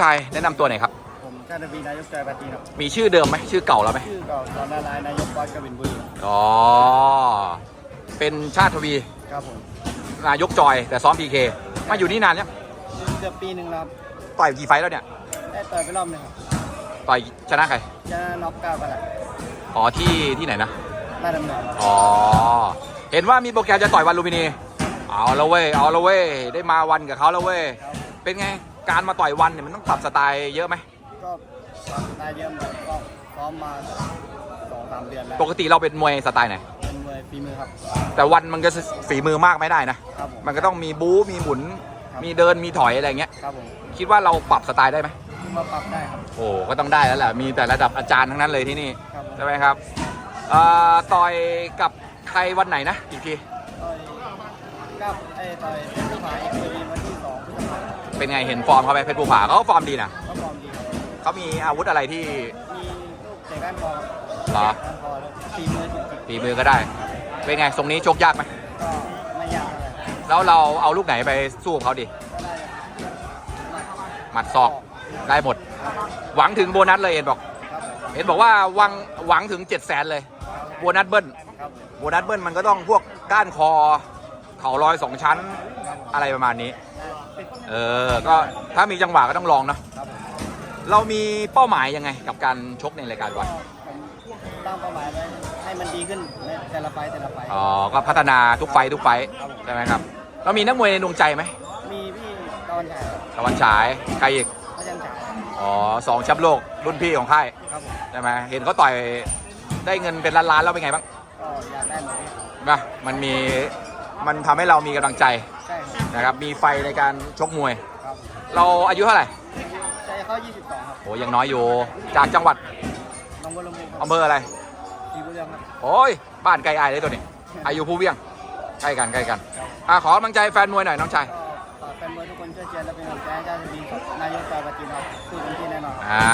ชายแนะนำตัวหน่อยครับ ผมชาติวีนายกจอยปาจีนครับมีชื่อเดิมไหมชื่อเก่าแล้วไหมชื่อเก่าตอนนารายณ์นายกบอสกบินบุรีอ๋อ เป็นชาติทวี ครับผมนายกจอยแต่ซ้อมพีเคมาอยู่นี่นานยังเกือบปีหนึ่งแล้วครับต่อยกี่ไฟต์แล้วเนี่ย ได้ต่อยไปรอบหนึงครับต่อยชนะใครชนะน็อกเก้ากันแหละอ๋อที่ที่ไหนนะ ได้ดำเนินอ๋อ เห็นว่ามีโปรแกรมจะต่อยวันลูมพินี เอาละเว้ย เอาละเว้ย ได้มาวันกับเขาแล้วเว้ยครับเป็นไง การมาต่อยวันเนี่ยมันต้องปรับสไตล์เยอะไหมก็ตามสไตล์เดิมครับก็ซ้อมมาสองสามเดือนแล้วปกติเราเป็นมวยสไตล์ไหน เป็นมวยฝีมือครับ แต่วันมันก็ฝีมือมากไม่ได้นะ ครับผม มันก็ต้องมีบู๊มีหมุน มีเดินมีถอยอะไรเงี้ย ครับผมคิดว่าเราปรับสไตล์ได้ไหมมาปรับได้ครับ โอ้ก็ต้องได้แล้วแหละมีแต่ระดับอาจารย์ทั้งนั้นเลยที่นี่ครับผมใช่ไหมครับเอ่อต่อยกับใครวันไหนนะอีกที ต่อยกับไอ้ต่อยเป็นผู้ผาเเป็นไงเห็นฟอร์มเขาไหมเพชรภูผาเขาก็ฟอร์มดีนะก็ฟอร์มดีครับเขามีอาวุธอะไรที่มีลูกเตะก้านคอครับเหรอก้านคอแล้วฝีมือจริงฝีมือก็ได้ เป็นไงทรงนี้ชกยากไหมๆก็ไม่ยากอะไรแล้วเราเอาลูกไหนไปสู้กับเขาดิก็ได้หมัดศอกได้หมด หวังถึงโบนัสเลยเอ็นบอก ครับผมเห็นบอกว่าหวังหวังถึง7 0 0 0 0 0เลยโบนัสเบิ้ลครับผมโบนัสเบิ้ลมันก็ต้องพวกก้านคอ เข่าลอยสองชั้นอะไรประมาณนี้ เออ ก็ถ้ามีจังหวะก็ต้องลองเนอะครับผมเรามีเป้าหมายยังไงกับการชกในรายการก็วัน ผมตั้งเป้าหมายไว้ให้มันดีขึ้นในแต่ละไฟต์แต่ละไฟต์อ๋อ ก็พัฒนาทุกไฟท์ทุกไฟท์ใช่ไหมครับ เรามีนักมวยในดวงใจไหมมีพี่ตอนฉายตะวันฉาย ใครอีก พระจันทร์ฉายอ๋อสองแชมป์โลกรุ่นพี่ของค่ายครับผมใช่ไหมเห็นเขาต่อยได้เงินเป็นล้านๆแล้วเป็นไงบ้างก็อยากได้เหมือนพี่นะมันมีมันทำให้เรามีกำลังใจใช่ครับ นะครับ มีไฟในการชกมวย ครับเราอายุเท่าไหร่ใจเข้า 22 ครับโอ้ยังน้อยอยู่ จากจังหวัดน้องบัวลำพูครับอำเภออะไร สีบุญเรืองครับโอ้ย บ้านไกลอายเลยตัวนี้ อายุผู้เวียง ใกล้กันใกล้กันอะขอกำลังใจแฟนมวยหน่อยน้องชาย ก็ฝากแฟนมวยทุกคนช่วยเชียร์และเป็นกำลังใจให้เจ้าชายดีครับนายกจอยปาจีนครับสู้เต็มที่แน่นอนอ่า